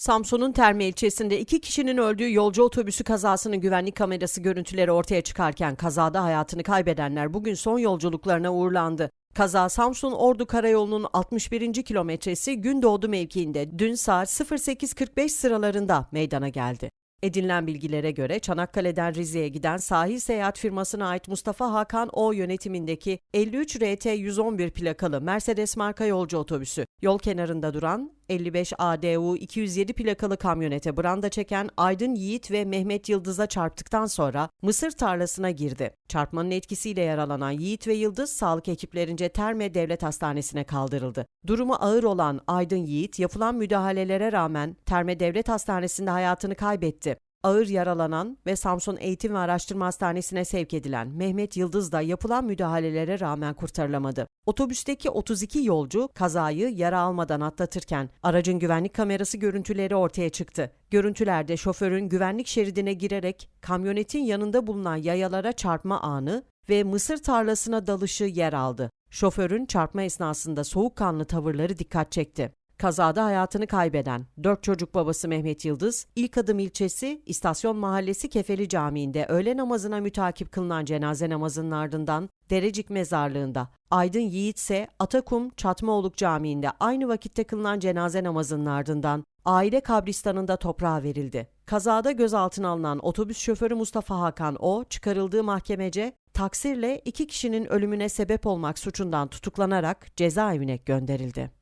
Samsun'un Terme ilçesinde iki kişinin öldüğü yolcu otobüsü kazasının güvenlik kamerası görüntüleri ortaya çıkarken kazada hayatını kaybedenler bugün son yolculuklarına uğurlandı. Kaza Samsun Ordu Karayolu'nun 61. kilometresi Gündoğdu mevkiinde dün saat 08.45 sıralarında meydana geldi. Edinilen bilgilere göre Çanakkale'den Rize'ye giden sahil seyahat firmasına ait Mustafa Hakan O yönetimindeki 53 RT 111 plakalı Mercedes marka yolcu otobüsü yol kenarında duran 55 ADU 207 plakalı kamyonete branda çeken Aydın Yiğit ve Mehmet Yıldız'a çarptıktan sonra mısır tarlasına girdi. Çarpmanın etkisiyle yaralanan Yiğit ve Yıldız sağlık ekiplerince Terme Devlet Hastanesi'ne kaldırıldı. Durumu ağır olan Aydın Yiğit yapılan müdahalelere rağmen Terme Devlet Hastanesi'nde hayatını kaybetti. Ağır yaralanan ve Samsun Eğitim ve Araştırma Hastanesi'ne sevk edilen Mehmet Yıldız da yapılan müdahalelere rağmen kurtarılamadı. Otobüsteki 32 yolcu kazayı yara almadan atlatırken aracın güvenlik kamerası görüntüleri ortaya çıktı. Görüntülerde şoförün güvenlik şeridine girerek kamyonetin yanında bulunan yayalara çarpma anı ve mısır tarlasına dalışı yer aldı. Şoförün çarpma esnasında soğukkanlı tavırları dikkat çekti. Kazada hayatını kaybeden dört çocuk babası Mehmet Yıldız, İlk Adım ilçesi İstasyon Mahallesi Kefeli Camii'nde öğle namazına mütakip kılınan cenaze namazının ardından Derecik Mezarlığı'nda, Aydın Yiğit ise Atakum Çatmaoluk Camii'nde aynı vakitte kılınan cenaze namazının ardından aile kabristanında toprağa verildi. Kazada gözaltına alınan otobüs şoförü Mustafa Hakan O, çıkarıldığı mahkemece taksirle iki kişinin ölümüne sebep olmak suçundan tutuklanarak cezaevine gönderildi.